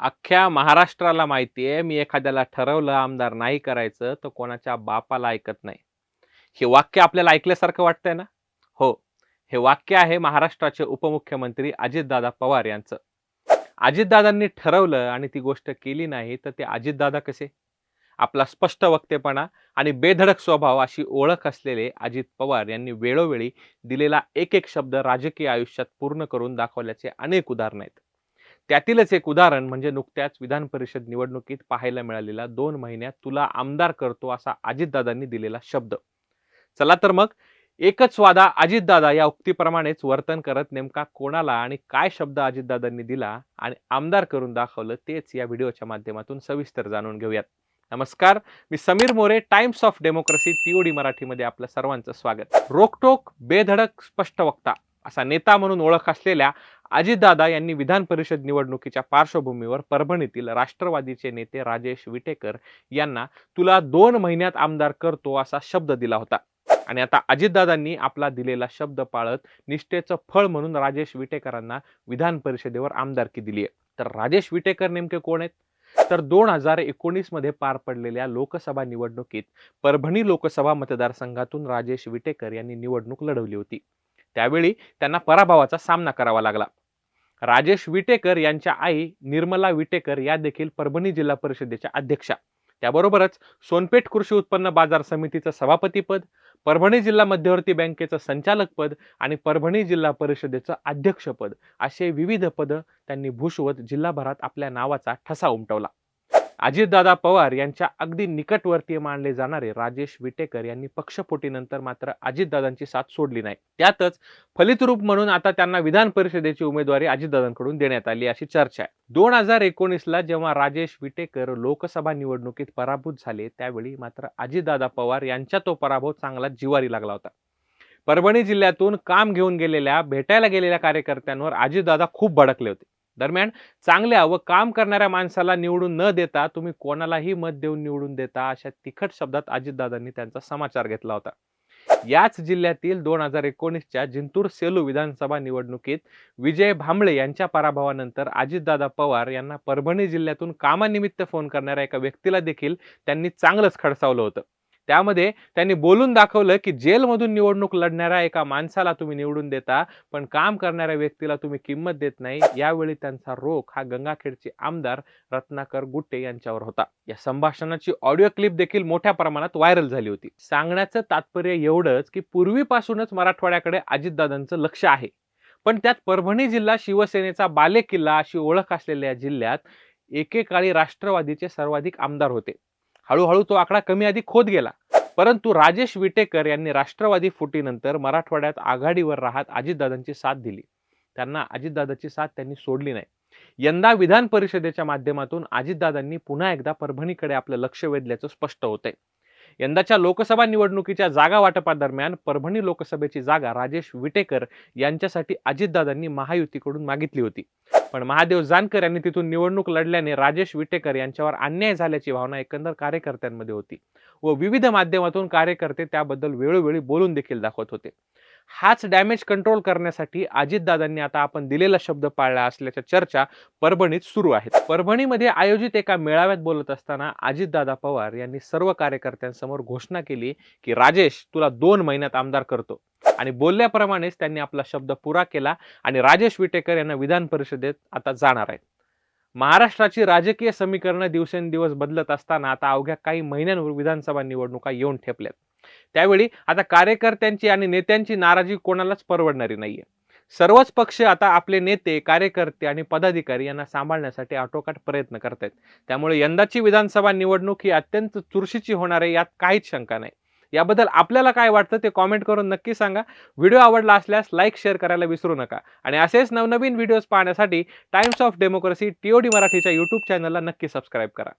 अख्ख्या महाराष्ट्राला माहिती आहे मी एखाद्याला ठरवलं आमदार नाही करायचं तर कोणाच्या बापाला ऐकत नाही. हे वाक्य आपल्याला ऐकल्यासारखं वाटतंय ना? हो. हे वाक्य आहे महाराष्ट्राचे उपमुख्यमंत्री अजितदादा पवार यांचं. अजितदादांनी ठरवलं आणि ती गोष्ट केली नाही तर ते अजितदादा कसे? आपला स्पष्ट वक्तेपणा आणि बेधडक स्वभाव अशी ओळख असलेले अजित पवार यांनी वेळोवेळी दिलेला एक एक शब्द राजकीय आयुष्यात पूर्ण करून दाखवल्याचे अनेक उदाहरण आहेत. त्यातीलच एक उदाहरण म्हणजे नुकत्याच विधान परिषद निवडणुकीत पाहायला मिळालेला दोन महिन्यात तुला आमदार करतो असा अजितदादांनी दिलेला शब्द. चला तर मग एकच वादा अजितदादा या उक्तीप्रमाणेच वर्तन करत नेमका कोणाला आणि काय शब्द अजितदादांनी दिला आणि आमदार करून दाखवलं तेच या व्हिडिओच्या माध्यमातून सविस्तर जाणून घेऊयात. नमस्कार मी Sameer More Times of Democracy TOD मराठीमध्ये आपलं सर्वांचं स्वागत. रोकटोक बेधडक स्पष्ट वक्ता असा नेता म्हणून ओळख असलेल्या अजितदादा यांनी विधान परिषद निवडणुकीच्या पार्श्वभूमीवर परभणीतील राष्ट्रवादीचे नेते राजेश विटेकर यांना तुला दोन महिन्यात आमदार करतो असा शब्द दिला होता. आणि आता अजितदादांनी आपला दिलेला शब्द पाळत निष्ठेचं फळ म्हणून राजेश विटेकरांना विधान परिषदेवर आमदारकी दिली आहे तर राजेश विटेकर नेमके कोण आहेत? तर दोन हजार एकोणीसमध्ये पार पडलेल्या लोकसभा निवडणुकीत परभणी लोकसभा मतदारसंघातून राजेश विटेकर यांनी निवडणूक लढवली होती. त्यावेळी त्यांना पराभवाचा सामना करावा लागला. राजेश विटेकर यांच्या आई निर्मला विटेकर या देखील परभणी जिल्हा परिषदेच्या अध्यक्षा. त्याबरोबरच सोनपेठ कृषी उत्पन्न बाजार समितीचं सभापतीपद परभणी जिल्हा मध्यवर्ती बँकेचं संचालकपद आणि परभणी जिल्हा परिषदेचं अध्यक्षपद असे विविध पदं त्यांनी भूषवत जिल्हाभरात आपल्या नावाचा ठसा उमटवला. अजितदादा पवार यांच्या अगदी निकटवर्तीय मानले जाणारे राजेश विटेकर यांनी पक्षपोटीनंतर मात्र अजितदादांची साथ सोडली नाही. त्यातच फलितरूप म्हणून आता त्यांना विधान परिषदेची उमेदवारी अजितदादांकडून देण्यात आली अशी चर्चा आहे. दोन हजार एकोणीसला जेव्हा राजेश विटेकर लोकसभा निवडणुकीत पराभूत झाले त्यावेळी मात्र अजितदादा पवार यांच्या तो पराभव चांगला जिवारी लागला होता. परभणी जिल्ह्यातून काम घेऊन गेलेल्या भेटायला गेलेल्या कार्यकर्त्यांवर अजितदादा खूप भडकले होते. दरम्यान चांगल्या व काम करणाऱ्या माणसाला निवडून न देता तुम्ही कोणालाही मत देऊन निवडून देता अशा तिखट शब्दात अजितदादांनी त्यांचा समाचार घेतला होता. याच जिल्ह्यातील दोन हजार एकोणीसच्या जिंतूर सेलू विधानसभा निवडणुकीत विजय भांबळे यांच्या पराभवानंतर अजितदादा पवार यांना परभणी जिल्ह्यातून कामानिमित्त फोन करणाऱ्या एका व्यक्तीला देखील त्यांनी चांगलंच खडसावलं होतं. त्यामध्ये त्यांनी बोलून दाखवलं की जेलमधून निवडणूक लढणाऱ्या एका माणसाला तुम्ही निवडून देता पण काम करणाऱ्या व्यक्तीला तुम्ही किंमत देत नाही. यावेळी त्यांचा रोख हा गंगाखेडचे आमदार रत्नाकर गुट्टे यांच्यावर होता. या संभाषणाची ऑडिओ क्लिप देखील मोठ्या प्रमाणात व्हायरल झाली होती. सांगण्याचं तात्पर्य एवढंच की पूर्वीपासूनच मराठवाड्याकडे अजितदादांचं लक्ष आहे. पण त्यात परभणी जिल्हा शिवसेनेचा बालेकिल्ला अशी ओळख असलेल्या जिल्ह्यात एकेकाळी राष्ट्रवादीचे सर्वाधिक आमदार होते. हळूहळू तो आकडा कमी अधिक खोद गेला. परंतु राजेश विटेकर यांनी राष्ट्रवादी फुटीनंतर मराठवाड्यात आघाडीवर राहत अजितदादांची साथ दिली. त्यांना अजितदादाची साथ त्यांनी सोडली नाही. यंदा विधान परिषदेच्या माध्यमातून अजितदादांनी पुन्हा एकदा परभणीकडे आपलं लक्ष वेधल्याचं स्पष्ट होतंय. यंदाच्या लोकसभा निवडणुकीच्या जागा वाटपादरम्यान परभणी लोकसभेची जागा राजेश विटेकर यांच्यासाठी अजितदादांनी महायुतीकडून मागितली होती. पण महादेव जानकर यांनी तिथून निवडणूक लढल्याने राजेश विटेकर यांच्यावर अन्याय झाल्याची भावना एकंदर कार्यकर्त्यांमध्ये होती व विविध माध्यमातून कार्यकर्ते त्याबद्दल वेळोवेळी बोलून देखील दाखवत होते. हाच डॅमेज कंट्रोल करण्यासाठी अजितदादांनी आता आपण दिलेला शब्द पाळला असल्याच्या चर्चा परभणीत सुरू आहेत. परभणीमध्ये आयोजित एका मेळाव्यात बोलत असताना अजितदादा पवार यांनी सर्व कार्यकर्त्यांसमोर घोषणा केली की राजेश तुला दोन महिन्यात आमदार करतो. आणि बोलल्याप्रमाणेच त्यांनी आपला शब्द पुरा केला आणि राजेश विटेकर यांना विधान परिषदेत आता जाणार आहेत. महाराष्ट्राची राजकीय समीकरणं दिवसेंदिवस बदलत असताना आता अवघ्या काही महिन्यांवर विधानसभा निवडणुका येऊन ठेपल्यात. त्यावेळी आता कार्यकर्त्यांची आणि नेत्यांची नाराजी कोणालाच परवडणारी नाहीये. सर्वच पक्ष आता आपले नेते कार्यकर्ते आणि पदाधिकारी यांना सांभाळण्यासाठी आटोकाट प्रयत्न करत आहेत त्यामुळे यंदाची विधानसभा निवडणूक ही अत्यंत चुरशीची होणार आहे यात काहीच शंका नाही. याबद्दल आपल्याला काय वाटतं ते कॉमेंट करून नक्की सांगा. व्हिडिओ आवडला असल्यास लाईक शेअर करायला विसरू नका. आणि असेच नवनवीन व्हिडिओज पाहण्यासाठी टाइम्स ऑफ डेमोक्रेसी टीओडी मराठीच्या युट्यूब चॅनलला नक्की सबस्क्राईब करा.